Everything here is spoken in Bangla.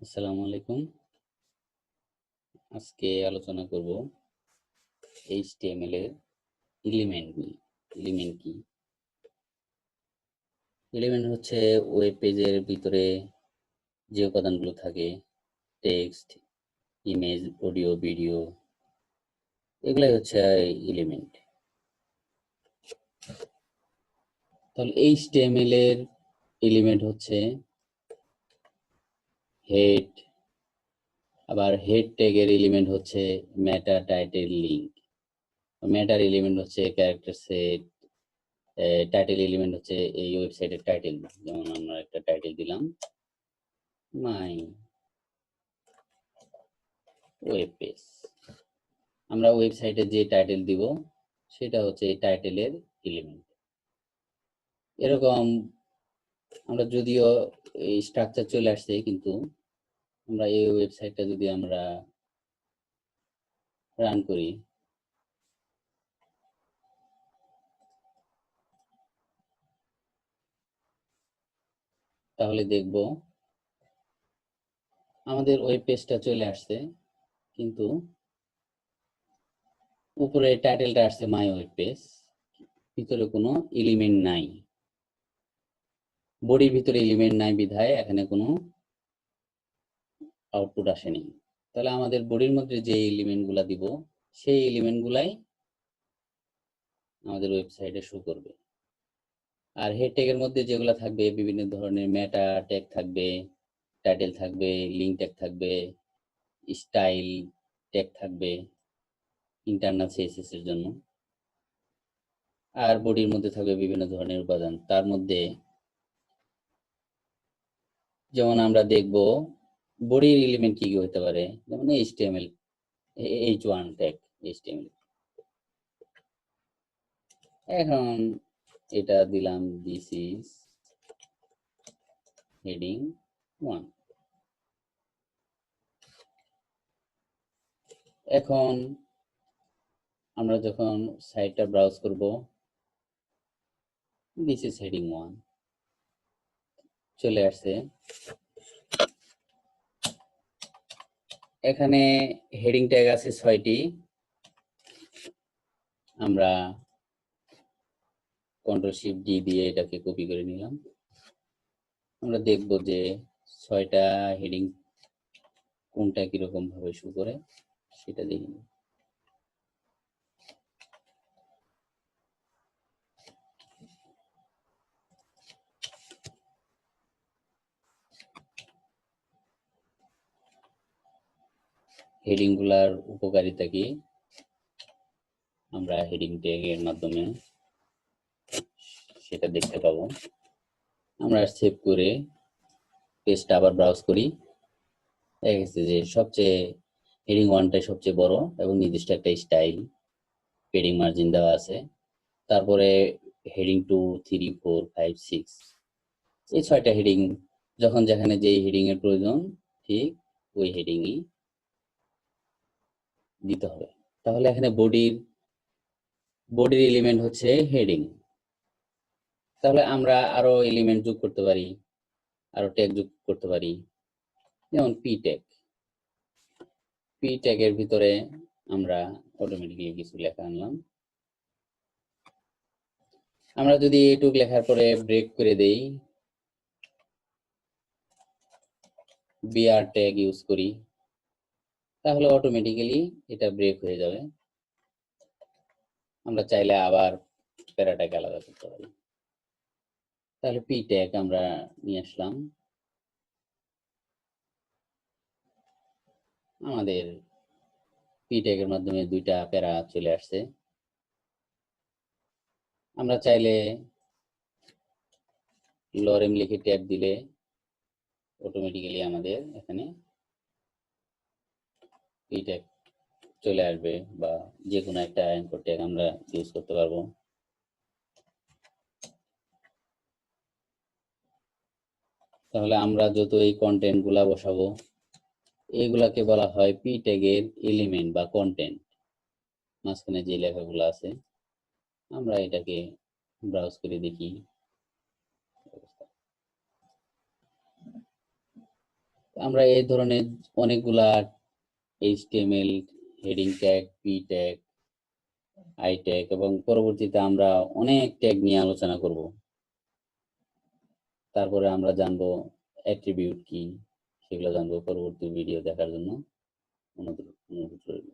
আসসালামু আলাইকুম। আজকে আলোচনা করব এইচটিএমএল এর এলিমেন্ট নিয়ে। এলিমেন্ট কি? এলিমেন্ট হচ্ছে ওয়েব পেজের ভিতরে যে উপাদানগুলো থাকে টেক্সট ইমেজ অডিও ভিডিও এগুলাই হচ্ছে এলিমেন্ট তাহলে এইচটিএমএল এর এলিমেন্ট হচ্ছে হেড আবার হেড ট্যাগের এলিমেন্ট হচ্ছে মেটা টাইটেল লিংক মেটার এলিমেন্ট হচ্ছে ক্যারেক্টার সেট টাইটেল এলিমেন্ট হচ্ছে এই ওয়েবসাইটের টাইটেল যেমন আমরা একটা টাইটেল দিলাম মাই ওয়েব পেজ আমরা ওয়েবসাইটে যে টাইটেল দিব, সেটা হচ্ছে এই টাইটেলের এলিমেন্ট এরকম আমরা যদিও এই স্ট্রাকচার চলে আসছে, কিন্তু আমরা এই ওয়েবসাইটটা যদি আমরা রান করি। তাহলে দেখব আমাদের ওয়েব পেজটা চলে আসছে, কিন্তু উপরে টাইটেলটা আসছে মাই ওয়েব পেজ ভিতরে কোনো এলিমেন্ট নাই। বডির ভিতরে এলিমেন্ট নাই বিধায় এখানে কোনো আউটপুট আসেনি। তাহলে আমাদের বডির মধ্যে যে এলিমেন্টগুলা দিব, সেই এলিমেন্ট গুলাই আমাদের ওয়েবসাইটে শো করবে। আর হেড ট্যাগের মধ্যে যেগুলো থাকবে, বিভিন্ন ধরনের মেটা ট্যাগ থাকবে টাইটেল থাকবে লিঙ্ক ট্যাগ থাকবে স্টাইল ট্যাগ থাকবে ইন্টারনাল সিএসএস এর জন্য। আর বডির মধ্যে থাকবে বিভিন্ন ধরনের উপাদান। তার মধ্যে যেমন আমরা দেখব বডির এলিমেন্ট কি কি হতে পারে? যেমন HTML H one tag HTML এখন এটা দিলাম দিস ইজ হেডিং ওয়ান এখন আমরা যখন সাইটটা ব্রাউজ করব দিস ইজ হেডিং ওয়ান চলে আসছে এখানে হেডিং ট্যাগ আছে ছয়টি। আমরা কন্ট্রোল শিফট ডি দিয়ে এটাকে কপি করে নিলাম। আমরা দেখব যে ছয়টা হেডিং কোনটা কীরকম ভাবে শু করে, সেটা দেখি হেডিংগুলার উপকারিতা কি? আমরা হেডিং ট্যাগ এর মাধ্যমে সেটা দেখতে পাবো। আমরা সেভ করে পেজটা আবার ব্রাউজ করি। দেখা গেছে যে সবচেয়ে হেডিং ওয়ানটাই সবচেয়ে বড় এবং নির্দিষ্ট একটা স্টাইল পেডিং মার্জিন দেওয়া আছে। তারপরে heading two three four five six এই ছয়টা হেডিং যখন যেখানে যেই হেডিং এর প্রয়োজন ঠিক ওই হেডিংই দিতে হবে। তাহলে এখানে বডির বডির এলিমেন্ট হচ্ছে হেডিং তাহলে আমরা আরও এলিমেন্ট যোগ করতে পারি, আরও ট্যাগ যোগ করতে পারি। যেমন পি ট্যাগ পি ট্যাগের ভিতরে আমরা অটোমেটিক্যালি কিছু লেখা আনলাম। আমরা যদি এটুক লেখার পরে ব্রেক করে দেই বিআর ট্যাগ ইউজ করি। তাহলে অটোমেটিক্যালি এটা ব্রেক হয়ে যাবে। আমরা চাইলে আবার প্যারাটাকে আলাদা করতে পারি। তাহলে পি ট্যাগ আমরা নিয়ে আসলাম। আমাদের পি ট্যাগের মাধ্যমে দুইটা প্যারা চলে আসছে। আমরা চাইলে লরেম লিখে ট্যাগ দিলে অটোমেটিক্যালি আমাদের এখানে ট্যাগ চলে আসবে বা যে কোনো একটা অ্যাঙ্কর ট্যাগ আমরা ইউজ করতে পারব। তাহলে আমরা যত এই কন্টেন্টগুলা বসাবো এইগুলাকে বলা হয় পি ট্যাগের এলিমেন্ট বা কন্টেন্ট মাঝখানে যে লেখাগুলো আছে, আমরা এটাকে ব্রাউজ করে দেখি। আমরা এই ধরনের অনেকগুলা HTML heading tag P tag I tag এবং পরবর্তীতে আমরা অনেক ট্যাগ নিয়ে আলোচনা করব। তারপরে আমরা জানব অ্যাট্রিবিউট কি, সেগুলো জানব পরবর্তী ভিডিও দেখার জন্য। অনুরোধ রইল।